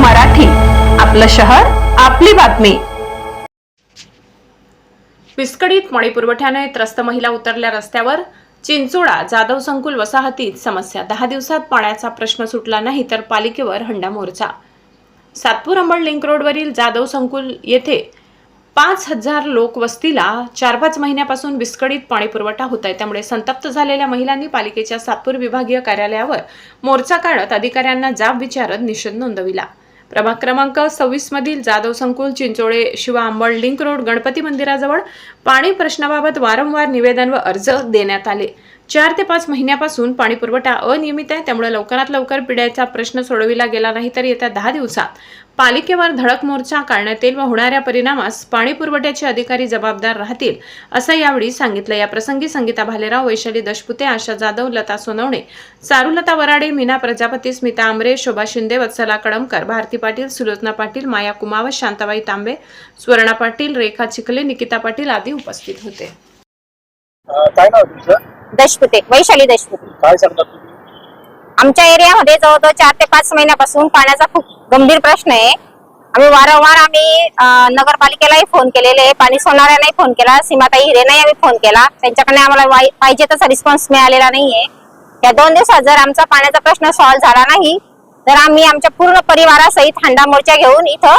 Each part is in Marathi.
मराठी. आपलं शहर आपली बातमी. विस्कळीत पाणी पुरवठ्याने त्रस्त महिला उतरल्या रस्त्यावर. चिंचोडा जाधव संकुल वसाहतीत समस्या. दहा दिवसात पाण्याचा प्रश्न सुटला नाही तर पालिकेवर हंडा मोर्चा. सातपूर अंबड लिंक रोडवरील जाधव संकुल येथे पाच हजार लोक वस्तीला चार पाच महिन्यापासून विस्कळीत पाणी पुरवठा होत आहे. त्यामुळे संतप्त झालेल्या महिलांनी पालिकेच्या सातपूर विभागीय कार्यालयावर मोर्चा काढत अधिकाऱ्यांना जाब विचारत निषेध नोंदविला. प्रभाग क्रमांक सव्वीस मधील जाधव संकुल चिंचोळे शिवा अंबड लिंक रोड गणपती मंदिराजवळ पाणी प्रश्नाबाबत वारंवार निवेदन व अर्ज देण्यात आले. चार ते पाच महिन्यापासून पाणी पुरवठा अनियमित आहे त्यामुळे लवकरात लवकर पिण्याचा प्रश्न सोडविला गेला नाही तर येत्या दहा दिवसात पालिकेवर धडक मोर्चा काढण्यात येईल व होणाऱ्या परिणामास पाणी पुरवठ्याचे अधिकारी जबाबदार राहतील असं यावेळी सांगितलं. या प्रसंगी संगीता भालेराव वैशाली दशपुते आशा जाधव लता सोनवणे चारुलता वराडे मीना प्रजापती स्मिता आंबरे शोभा शिंदे वत्सला कडमकर भारती पाटील सुलोचना पाटील माया कुमावत शांताबाई तांबे स्वर्णा पाटील रेखा चिखले निकिता पाटील आदी उपस्थित होते. काय नाव तुमचं? दशपुते वैशाली दशपुते. काय सांगता तुम्ही? आमच्या एरियामध्ये जवळजवळ चार ते पाच महिन्यापासून पाण्याचा खूप गंभीर प्रश्न आहे. आम्ही वारंवार आम्ही नगरपालिकेलाही फोन केलेले आहे. पाणी सोनाऱ्यांनाही फोन केला. सीमाताई हिरेनाही आम्ही फोन केला. त्यांच्याकडे आम्हाला पाहिजे तसा रिस्पॉन्स मिळालेला नाहीये. या दोन दिवसात जर आमचा पाण्याचा प्रश्न सॉल्व्ह झाला नाही तर आम्ही आमच्या पूर्ण परिवारासहित हंडा मोर्चा घेऊन इथं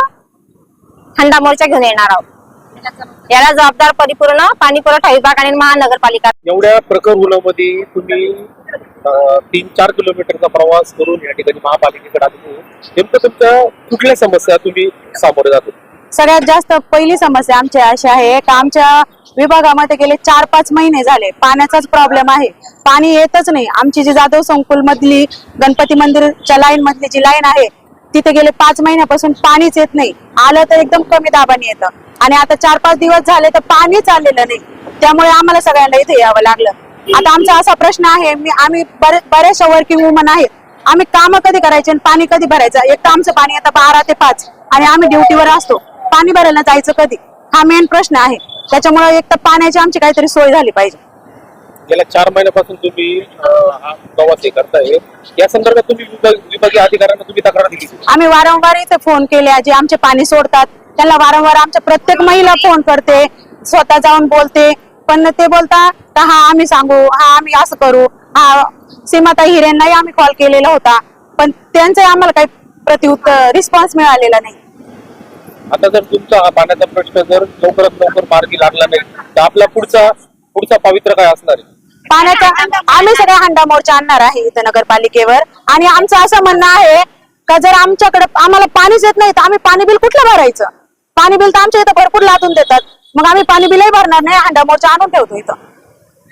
हंडा मोर्चा घेऊन येणार आहोत. याला जबाबदार परिपूर्ण पाणी पुरवठा विभाग आणि महानगरपालिका एवढ्या प्रखर तुम्ही तीन चार किलोमीटरचा प्रवास करून या ठिकाणी महापालिकेकडे आलो. नेमकं तुमच्या कुठल्या समस्या तुम्ही सामोरे जातो सगळ्यात जास्त पहिली समस्या आमची अशी आहे का आमच्या विभागामध्ये गेले चार पाच महिने झाले. पाण्याचाच प्रॉब्लेम आहे. पाणी येतच नाही. आमची जी जाधव संकुल मधली गणपती मंदिरच्या लाईन मधली जी लाईन आहे तिथे गेले पाच महिन्यापासून पाणीच येत नाही. आलं तर एकदम कमी दाबाने येतं. आणि आता चार पाच दिवस झाले तर पाणीच आलेलं नाही. त्यामुळे आम्हाला सगळ्यांना इथे यावं लागलं. आता आमचा असा प्रश्न आहे मी आम्ही बरे- बऱ्याचशा वर्किंग वुमन आहेत आम्ही काम कधी करायचे आणि पाणी कधी भरायचं? एक तर आमचं पाणी आता बारा ते पाच आणि आम्ही ड्युटीवर असतो. पाणी भरायला जायचं कधी? हा मेन प्रश्न आहे. त्याच्यामुळे एक तर पाण्याची आमची काहीतरी सोय झाली पाहिजे. गेल्या चार महिन्यापासून तुम्ही हा प्रवास हे करताय. या संदर्भात तुम्ही विभाग- विभागीय अधिकाऱ्यांना तुम्ही तक्रार दिली आम्ही वारंवार इथे फोन केले. जे आमचे पाणी सोडतात. त्यांना वारंवार आमच्या प्रत्येक महिला फोन करते. स्वतः जाऊन बोलते. पण ते बोलता का हा आम्ही सांगू हा आम्ही असं करू हा सीमाताई हिरेंनाही आम्ही कॉल केलेला होता पण त्यांचं आम्हाला काही प्रत्युत्तर रिस्पॉन्स मिळालेला नाही. आता जर तुमचा हा पाण्याचा प्रश्न जर लवकरात लवकर मार्गी लागला नाही तर आपला पुढचा पुढचा पवित्र काय असणार आहे? पाण्याचा आम्ही सगळ्या हंडा मोर्चा आणणार आहे इथं नगरपालिकेवर. आणि आमचं असं म्हणणं आहे का जर आमच्याकडे आम्हाला पाणीच येत नाही तर आम्ही पाणी बिल कुठलं भरायचं? पाणी बिल तर आमच्या इथं भरपूर लादून देतात. मग आम्ही पाणी बिलही भरणार नाही हंडा मोर्चा आणून ठेवतो इथं.